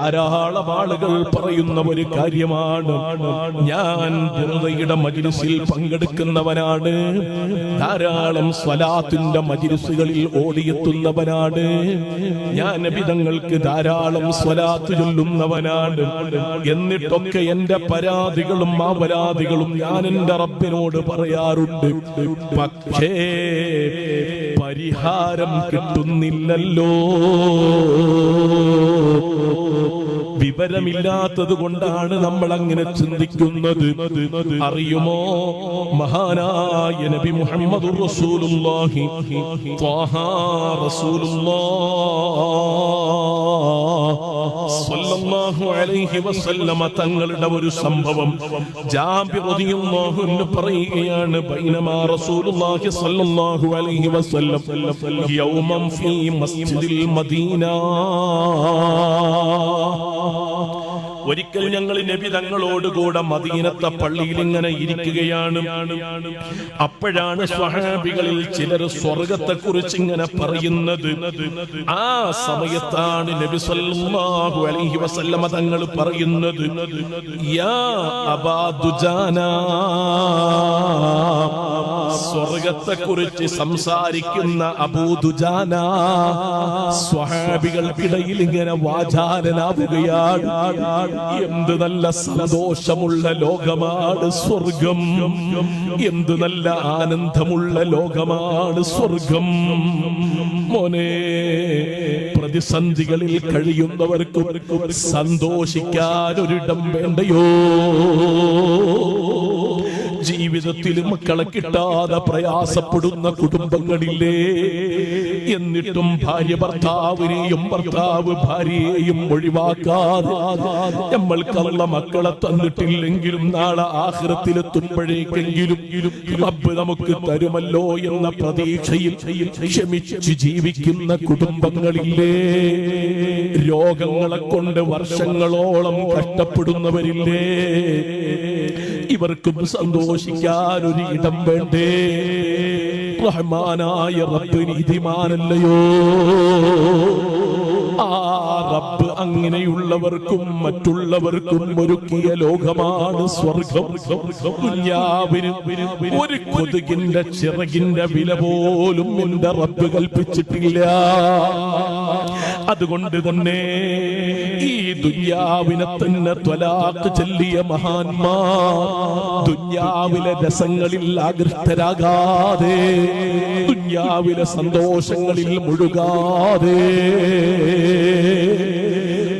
ധാരാളം ആളുകൾ പറയുന്ന ഒരു കാര്യമാണ്. ഞാൻ ജനതയുടെ മജിലിസിൽ പങ്കെടുക്കുന്നവനാണ്. ധാരാളം സ്വലാത്തിന്റെ മജിലിസുകളിൽ ഓടിയെത്തുന്നവനാണ്. ഞാൻ നബിതങ്ങൾക്ക് ധാരാളം സ്വലാത്ത് ചൊല്ലുന്നവനാണ്. എന്നിട്ടൊക്കെ എന്റെ പരാതികളും ആ പരാതികളും ഞാൻ എന്റെ റബ്ബിനോട് പറയാറുണ്ട്. പക്ഷേ പരിഹാരം കിട്ടുന്നില്ലല്ലോ. വിവരമില്ലാത്തത് കൊണ്ടാണ് നമ്മൾ അങ്ങനെ ചിന്തിക്കുന്നത്. അറിയുമോ? മഹാനായ നബി മുഹമ്മദ് റസൂലുള്ളാഹി അലൈഹി വസല്ലമ തങ്ങളുടെ ഒരു സംഭവം അൻഹു പറയുകയാണ് ബൈനമാ റസൂലുള്ളാഹി സ്വല്ലല്ലാഹു അലൈഹി വസല്ലം യൗമൻ ഫീ മസ്ജിദിൽ മദീന. Oh. ഒരിക്കൽ ഞങ്ങൾ നബി തങ്ങളോട് കൂടെ മദീനത്തെ പള്ളിയിൽ ഇങ്ങനെ ഇരിക്കുകയാണ്. അപ്പോഴാണ് സ്വഹാബികളിൽ ചിലർ സ്വർഗത്തെ കുറിച്ച് ഇങ്ങനെ പറയുന്നത്. ആ സമയത്താണ് നബി സല്ലല്ലാഹു അലൈഹി വസല്ലമ തങ്ങൾ പറയുന്നത് യാ അബാ ദുജാന സ്വർഗത്തെ കുറിച്ച് സംസാരിക്കുന്ന അബൂദുജാന സ്വഹാബികൾക്കിടയിൽ ഇങ്ങനെ വാചാലനാവുകയാണ്. എന്ത് നല്ല സന്തോഷമുള്ള ലോകമാണ് സ്വർഗം. എന്ത് നല്ല ആനന്ദമുള്ള ലോകമാണ് സ്വർഗം. മോനെ പ്രതിസന്ധികളിൽ കഴിയുന്നവർക്ക് സന്തോഷിക്കാൻ ഒരിടം വേണ്ടയോ? ജീവിതത്തിൽ മക്കളെ കിട്ടാതെ പ്രയാസപ്പെടുന്ന കുടുംബങ്ങളില്ലേ എന്നിട്ടും ഭാര്യ ഭർത്താവിനെയും ഭർത്താവ് ഭാര്യയെയും ഒഴിവാക്കാതെ നമ്മൾക്കുള്ള മക്കളെ തന്നിട്ടില്ലെങ്കിലും നാളെ ആഹൃത്തിലെത്തുമ്പോഴേക്കെങ്കിലും റബ്ബ് നമുക്ക് തരുമല്ലോ എന്ന പ്രതീക്ഷയിൽ ക്ഷമിച്ച് ജീവിക്കുന്ന കുടുംബങ്ങളില്ലേ? രോഗങ്ങളെ കൊണ്ട് വർഷങ്ങളോളം കഷ്ടപ്പെടുന്നവരില്ലേ? ഇവർക്കും സന്തോഷിക്കാൻ ഒരു ഇടം വേണ്ടേ? റഹ്മാനായ റബ്ബ് നീതിമാനല്ലയോ ആ റബ്ബ് അങ്ങനെയുള്ളവർക്കും മറ്റുള്ളവർക്കും ഒരുക്കിയ ലോകമാണ് സ്വർഗം. ഒരു കൊതുകിന്റെ ചിറകിന്റെ വില പോലും എന്റെ റബ്ബ് കൽപ്പിച്ചിട്ടില്ല. അതുകൊണ്ട് തന്നെ ഈ ദുന്യാവിനെ തന്നെ ത്വലാക്ക് ചൊല്ലിയ മഹാന്മാർ ദുന്യാവിലെ രസങ്ങളിൽ ആകൃഷ്ടരാകാതെ ദുന്യാവിലെ സന്തോഷങ്ങളിൽ മുഴുകാതെ.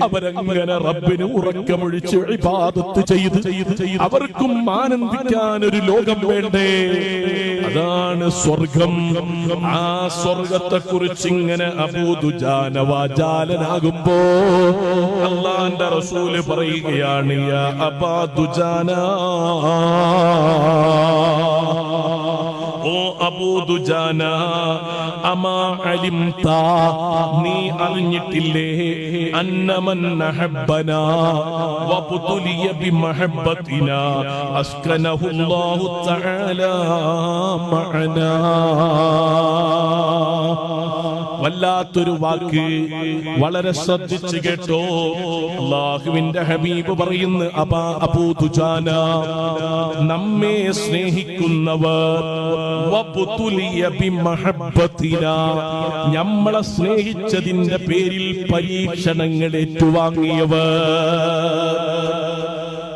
അവരങ്ങനെ റബ്ബിന് ഉറക്കമൊഴിച്ച് ഇബാദത്ത് ചെയ്ത് അവർക്കും ആനന്ദിക്കാൻ ഒരു ലോകം വേണ്ടേ? അതാണ് സ്വർഗം. ആ സ്വർഗത്തെ കുറിച്ച് ഇങ്ങനെ അബൂദുജാന വാചാലനാകുമ്പോ അള്ളാന്റെ റസൂൽ പറയുകയാണ് അബാദുജാന. ഓ അബൂദുജാന അമാ അലിംത നീ അറിഞ്ഞിട്ടില്ലേ? അന്നമൻ നഹബ്ബന വബ്തുലിയ ബിമഹബ്ബതിന അസ്കനഹു അല്ലാഹു തആല മഅനാ. വല്ലാത്തൊരു വാക്ക് വളരെ ശ്രദ്ധിച്ചു കേട്ടോ. അള്ളാഹുവിന്റെ ഹബീബ് പറയുന്ന അബൂ ദുജാന നമ്മെ സ്നേഹിക്കുന്നവർ നമ്മളെ സ്നേഹിച്ചതിന്റെ പേരിൽ പരീക്ഷണങ്ങൾ ഏറ്റുവാങ്ങിയവർ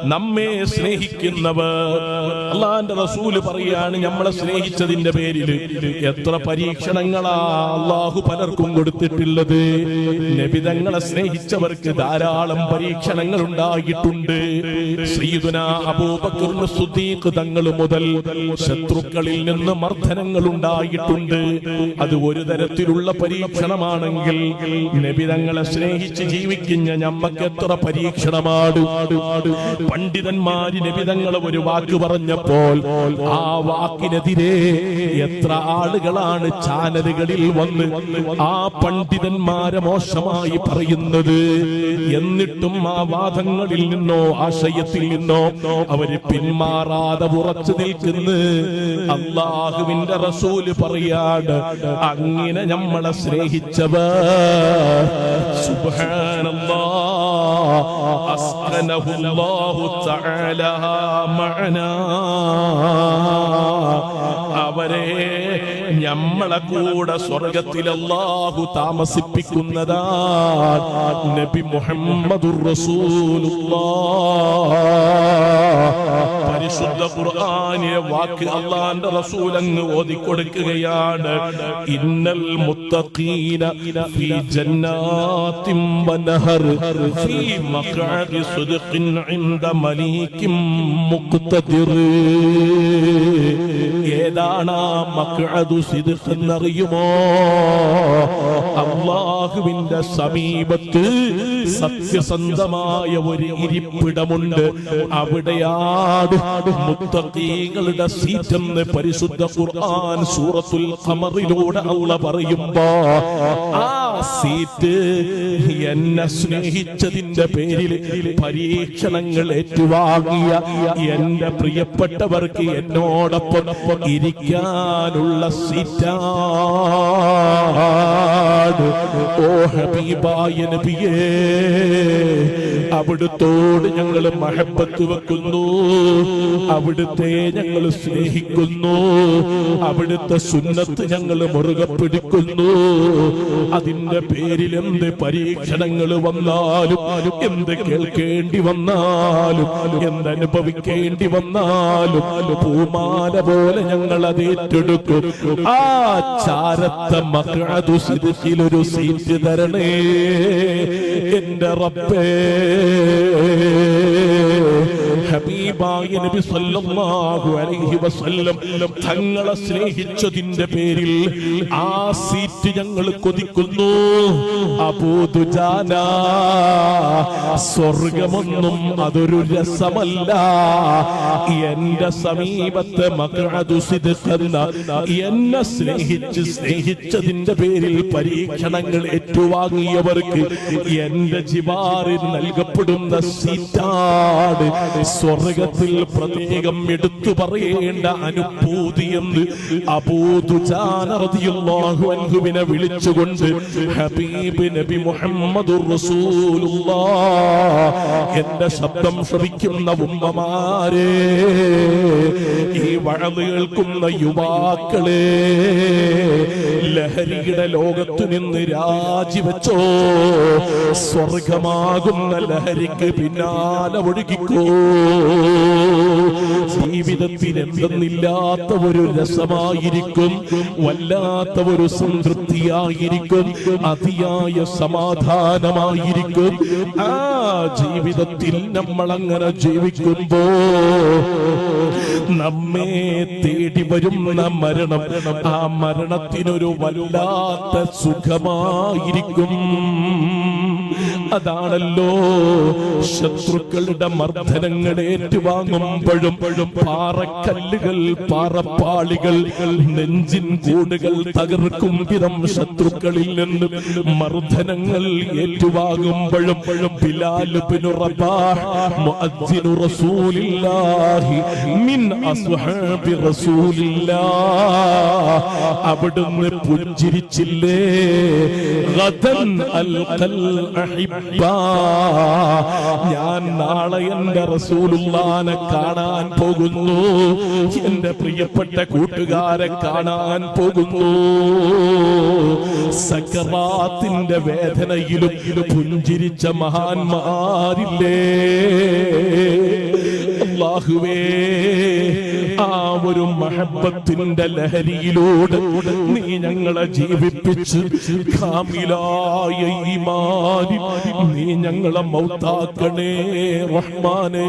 നമ്മെ സ്നേഹിക്കുന്നവർ അള്ളാന്റെ റസൂൽ പറയാണ് നമ്മളെ സ്നേഹിച്ചതിന്റെ പേരിൽ എത്ര പരീക്ഷണങ്ങളാ അള്ളാഹു പലർക്കും കൊടുത്തിട്ടുള്ളത്. നബിതങ്ങളെ സ്നേഹിച്ചവർക്ക് ധാരാളം പരീക്ഷണങ്ങൾ ഉണ്ടായിട്ടുണ്ട്. അബൂബക്കർ തങ്ങൾ മുതൽ ശത്രുക്കളിൽ നിന്ന് മർദ്ദനങ്ങൾ ഉണ്ടായിട്ടുണ്ട്. അത് ഒരു തരത്തിലുള്ള പരീക്ഷണമാണെങ്കിൽ നബി തങ്ങളെ സ്നേഹിച്ച് ജീവിക്കുന്ന ഞമ്മക്ക് എത്ര പരീക്ഷണമാണ് പണ്ഡിതന്മാര് നബിതങ്ങളെ ഒരു വാക്ക് പറഞ്ഞപ്പോൾ ആ വാക്കിനെതിരെ എത്ര ആളുകളാണ് ചാനലുകളിൽ വന്ന് ആ പണ്ഡിതന്മാരെ മോശമായി പറയുന്നത്. എന്നിട്ടും ആ വാദങ്ങളിൽ നിന്നോ ആശയത്തിൽ നിന്നോ അവർ പിന്മാറാതെ ഉറച്ചു നിൽക്കുന്നു. അള്ളാഹുവിന്റെ റസൂൽ പറയാണ് അങ്ങനെ നമ്മളെ സ്നേഹിച്ചവർ സുബ്ഹാനല്ലാഹ് الله തആല മഅനാ. അവരെ ഞമ്മളെ കൂടെ സ്വർഗത്തിൽ അല്ലാഹു താമസിപ്പിക്കുന്നതാ നബി മുഹമ്മദുർ റസൂലുള്ളാഹ് പരിശുദ്ധ ഖുർആനിലെ വാക്ക് അള്ളാന്റെ റസൂൽ അങ്ങ് ഓതിക്കൊടുക്കുകയാണ്. ഇന്നൽ മുത്തഖീന ഫീ ജന്നാത്തിൻ വനഹർ ഫീ മഖഅദി صدق ഇൻദ مليك مقتدر. ഏതാണ് ആ മഖഅദു സിദ്ഖ് എന്നറിയുമോ? അള്ളാഹുവിന്റെ സമീപത്ത് സത്യസന്ധമായ ഒരു ഇരിപ്പിടമുണ്ട്. അവിടെയാണ് മുത്തഖീങ്ങളുടെ സീറ്റെന്ന് പരിശുദ്ധ ഖുർആൻ സൂറത്തുൽ ഖമറിലൂടെ അള്ള പറയുമ്പോ ആ സീറ്റ് എന്നെ സ്നേഹിച്ചതിന്റെ പേരിൽ പരീക്ഷണങ്ങൾ ഏറ്റുവാങ്ങിയ എന്റെ പ്രിയപ്പെട്ടവർക്ക് എന്നോടൊപ്പം ഇരിക്കാനുള്ള സീറ്റാണ്. ഓ ഹബീബായ നബിയേ അവിടുത്തോട് ഞങ്ങൾ മഹബത്ത് വെക്കുന്നു. അവിടുത്തെ ഞങ്ങൾ സ്നേഹിക്കുന്നു. അവിടുത്തെ സുന്നത്ത് ഞങ്ങൾ മുറുകെ പിടിക്കുന്നു. അതിന്റെ പേരിൽ എന്ത് പരീക്ഷണങ്ങൾ വന്നാലും എന്ത് കേൾക്കേണ്ടി വന്നാലും എന്തനുഭവിക്കേണ്ടി വന്നാലും പൂമാല പോലെ ഞങ്ങൾ അത് ഏറ്റെടുക്കും. ആ ചാരത്തെ സിരിച്ചിലൊരു സീറ്റ് തരണേ എന്റെ റബ്ബേ. ഹബീബായ നബി സല്ലല്ലാഹു അലൈഹി വസല്ലം തങ്ങളെ സ്നേഹിച്ചതിന്റെ പേരിൽ ആ സീറ്റ് ഞങ്ങൾ കൊതിക്കുന്നു. അബൂദുജാന സ്വർഗമൊന്നും അതൊരു രസമല്ല. എന്റെ സമീപത്തെ മക്കളതു സിദ്ഖെന്ന എന്നെ സ്നേഹിച്ച് സ്നേഹിച്ചതിന്റെ പേരിൽ പരീക്ഷണങ്ങൾ ഏറ്റുവാങ്ങിയവർക്ക് എന്റെ ജിവാറിൽ നൽകപ്പെടുന്ന സീറ്റാണ് സ്വർഗത്തിൽ പ്രത്യേകം എടുത്തു പറയേണ്ട അനുഭൂതി എന്ന് അബൂദുജാനറിയാഹു അൻഹുവിനെ വിളിച്ചുകൊണ്ട് ഹബീബ് നബി മുഹമ്മദ് എന്റെ ശബ്ദം ശ്രവിക്കുന്ന ഉമ്മമാരെ ഈ വഴന്ന് കേൾക്കുന്ന യുവാക്കളെ ലഹരിയുടെ ലോകത്തു നിന്ന് രാജിവെച്ചോ സ്വർഗമാകുന്ന ലഹരിക്ക് പിന്നാലെ ഒഴുകിക്കോ. ജീവിതത്തിൽ എന്തെന്നില്ലാത്ത ഒരു രസമായിരിക്കും വല്ലാത്ത ഒരു സംതൃപ്തിയായിരിക്കും അതിയായ സമാധാനമായിരിക്കും. ആ ജീവിതത്തിൽ നമ്മൾ അങ്ങനെ ജീവിക്കുമ്പോ നമ്മെ തേടി വരുന്ന മരണം. ആ മരണത്തിനൊരു വല്ലാത്ത സുഖമായിരിക്കും. അതാണല്ലോ. ശത്രുക്കളുടെ മർദ്ദനങ്ങൾ ഏറ്റുവാങ്ങുമ്പോഴും പാറക്കല്ലുകൾ പാറപ്പാളികൾ നെഞ്ചിൻ കൂടുകൾ തകർക്കും വിധം ശത്രുക്കളിൽ നിന്ന് മർദ്ദനങ്ങൾ ഏറ്റുവാങ്ങുമ്പോഴും ബിലാലുബിനു റബാഹ് മുഅദ്ദിനു മിൻ അവിടുന്ന് പുഞ്ചിരിച്ചില്ലേ? ഗദൻ അഹിബ്ബ ഞാൻ നാളെ എന്റെ റസൂലുള്ളാനെ കാണാൻ പോകുന്നു. എന്റെ പ്രിയപ്പെട്ട കൂട്ടുകാരെ കാണാൻ പോകുന്നു. സക്കറാത്തിന്റെ വേദനയിലും പുഞ്ചിരിച്ച മഹാന്മാരില്ലേ? അള്ളാഹുവേ ഒരു മഹബത്തിന്റെ ലഹരിയിലൂടെ നീ ഞങ്ങളെ ജീവിപ്പിച്ച് കാമിലായ ഈമാനി നീ ഞങ്ങളെ മൗത്താക്കണേ റഹ്മാനേ.